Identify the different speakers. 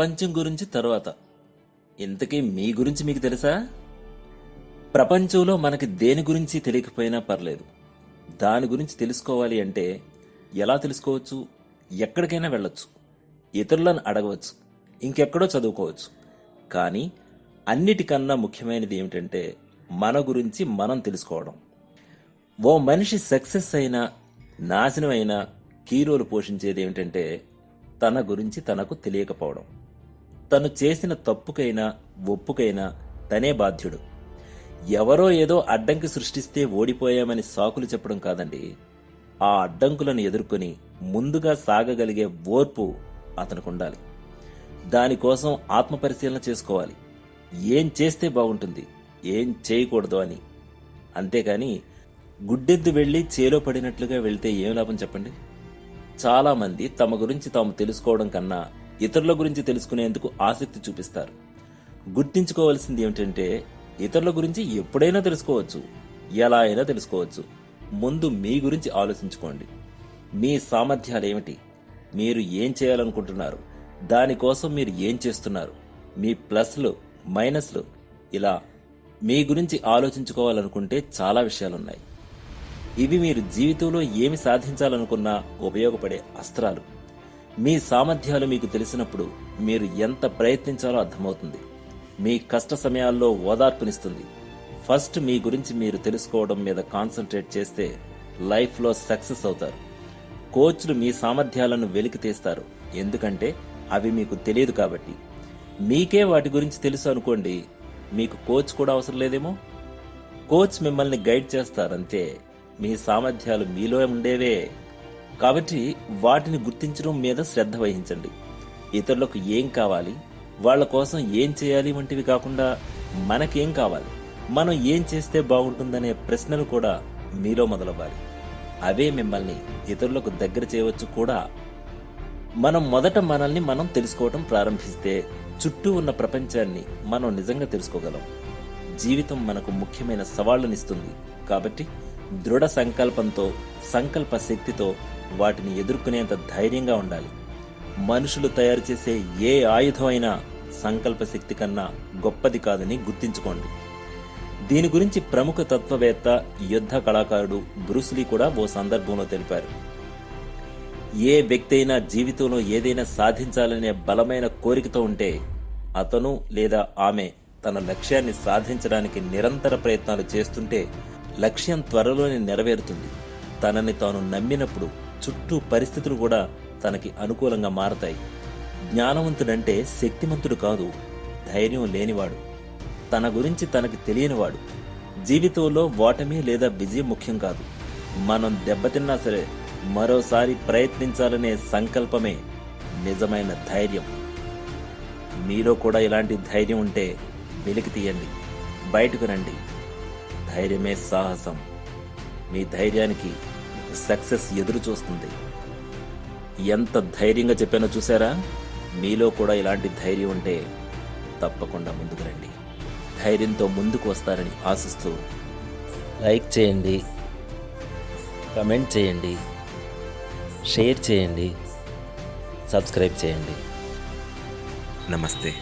Speaker 1: ప్రపంచం గురించి తర్వాత. ఇంతకీ మీ గురించి మీకు తెలుసా? ప్రపంచంలో మనకి దేని గురించి తెలియకపోయినా పర్లేదు. దాని గురించి తెలుసుకోవాలి అంటే ఎలా తెలుసుకోవచ్చు? ఎక్కడికైనా వెళ్ళొచ్చు. ఇతరులను అడగవచ్చు. ఇంకెక్కడో చదువుకోవచ్చు. కానీ అన్నిటికన్నా ముఖ్యమైనది ఏమిటంటే మన గురించి మనం తెలుసుకోవడం. ఓ మనిషి సక్సెస్ అయినా నాశనం అయినా కీరోలు పోషించేది ఏమిటంటే తన గురించి తనకు తెలియకపోవడం. తను చేసిన తప్పుకైనా ఒప్పుకైనా తనే బాధ్యుడు. ఎవరో ఏదో అడ్డంకి సృష్టిస్తే ఓడిపోయామని సాకులు చెప్పడం కాదండి. ఆ అడ్డంకులను ఎదుర్కొని ముందుగా సాగగలిగే ఓర్పు అతనికి ఉండాలి దానికోసం ఆత్మపరిశీలన చేసుకోవాలి. ఏం చేస్తే బాగుంటుంది ఏం చేయకూడదు అని. అంతేకాని గుడ్డెద్దు వెళ్ళి చేలో పడినట్లుగా వెళ్తే ఏం లాభం చెప్పండి? చాలామంది తమ గురించి తాము తెలుసుకోవడం కన్నా ఇతరుల గురించి తెలుసుకునేందుకు ఆసక్తి చూపిస్తారు. గుర్తించుకోవాల్సింది ఏమిటంటే ఇతరుల గురించి ఎప్పుడైనా తెలుసుకోవచ్చు ఎలా అయినా తెలుసుకోవచ్చు. ముందు మీ గురించి ఆలోచించుకోండి. మీ సామర్థ్యాలు ఏమిటి? మీరు ఏం చేయాలనుకుంటున్నారు? దానికోసం మీరు ఏం చేస్తున్నారు? మీ ప్లస్లు మైనస్లు ఇలా మీ గురించి ఆలోచించుకోవాలనుకుంటే చాలా విషయాలున్నాయి. ఇవి మీరు జీవితంలో ఏమి సాధించాలనుకున్నా ఉపయోగపడే అస్త్రాలు. మీ సామర్థ్యాలు మీకు తెలిసినప్పుడు మీరు ఎంత ప్రయత్నించాలో అర్థమవుతుంది. మీ కష్ట సమయాల్లో ఓదార్పునిస్తుంది. ఫస్ట్ మీ గురించి మీరు తెలుసుకోవడం మీద కాన్సన్ట్రేట్ చేస్తే లైఫ్లో సక్సెస్ అవుతారు. కోచ్లు మీ సామర్థ్యాలను వెలికి తీస్తారు. ఎందుకంటే అవి మీకు తెలియదు కాబట్టి. మీకే వాటి గురించి తెలుసు అనుకోండి మీకు కోచ్ కూడా అవసరం లేదేమో? కోచ్ మిమ్మల్ని గైడ్ చేస్తారంతే. మీ సామర్థ్యాలు మీలో ఉండేవే. కాబట్టి వాటిని గుర్తించడం మీద శ్రద్ధ వహించండి. ఇతరులకు ఏం కావాలి? వాళ్ళ కోసం ఏం చేయాలి వంటివి కాకుండా మనకేం కావాలి? మనం ఏం చేస్తే బాగుంటుందనే ప్రశ్నలు కూడా మీలో మొదలవ్వాలి. అవే మిమ్మల్ని ఇతరులకు దగ్గర చేయవచ్చు కూడా. మనం మొదట మనల్ని మనం తెలుసుకోవటం ప్రారంభిస్తే చుట్టూ ఉన్న ప్రపంచాన్ని మనం నిజంగా తెలుసుకోగలం. జీవితం మనకు ముఖ్యమైన సవాళ్ళనిస్తుంది కాబట్టి దృఢ సంకల్పంతో సంకల్ప శక్తితో వాటిని ఎదుర్కొనేంత ధైర్యంగా ఉండాలి. మనుషులు తయారు చేసే ఏ ఆయుధం అయినా సంకల్ప శక్తి కన్నా గొప్పది కాదని గుర్తించుకోండి. దీని గురించి ప్రముఖ తత్వవేత్త యుద్ధ కళాకారుడు బ్రూస్లీ కూడా ఓ సందర్భంలో తెలిపారు. ఏ వ్యక్తి అయినా జీవితంలో ఏదైనా సాధించాలనే బలమైన కోరికతో ఉంటే అతను లేదా ఆమె తన లక్ష్యాన్ని సాధించడానికి నిరంతర ప్రయత్నాలు చేస్తుంటే లక్ష్యం త్వరలోనే నెరవేరుతుంది. తనని తాను నమ్మినప్పుడు చుట్టూ పరిస్థితులు కూడా తనకి అనుకూలంగా మారతాయి. జ్ఞానవంతుడంటే శక్తిమంతుడు కాదు ధైర్యం లేనివాడు. తన గురించి తనకి తెలియనివాడు. జీవితంలో ఓటమి లేదా విజయం ముఖ్యం కాదు. మనం దెబ్బతిన్నా సరే మరోసారి ప్రయత్నించాలనే సంకల్పమే నిజమైన ధైర్యం. మీలో కూడా ఇలాంటి ధైర్యం ఉంటే వెలికి తీయండి బయటకు రండి. ధైర్యమే సాహసం. మీ ధైర్యానికి సక్సెస్ ఎదురు చూస్తుంది. ఎంత ధైర్యంగా చెప్పానో చూసారా? మీలో కూడా ఇలాంటి ధైర్యం ఉంటే తప్పకుండా ముందుకు రండి. ధైర్యంతో ముందుకు వస్తారని ఆశిస్తూ లైక్ చేయండి కమెంట్ చేయండి షేర్ చేయండి సబ్స్క్రైబ్ చేయండి. నమస్తే.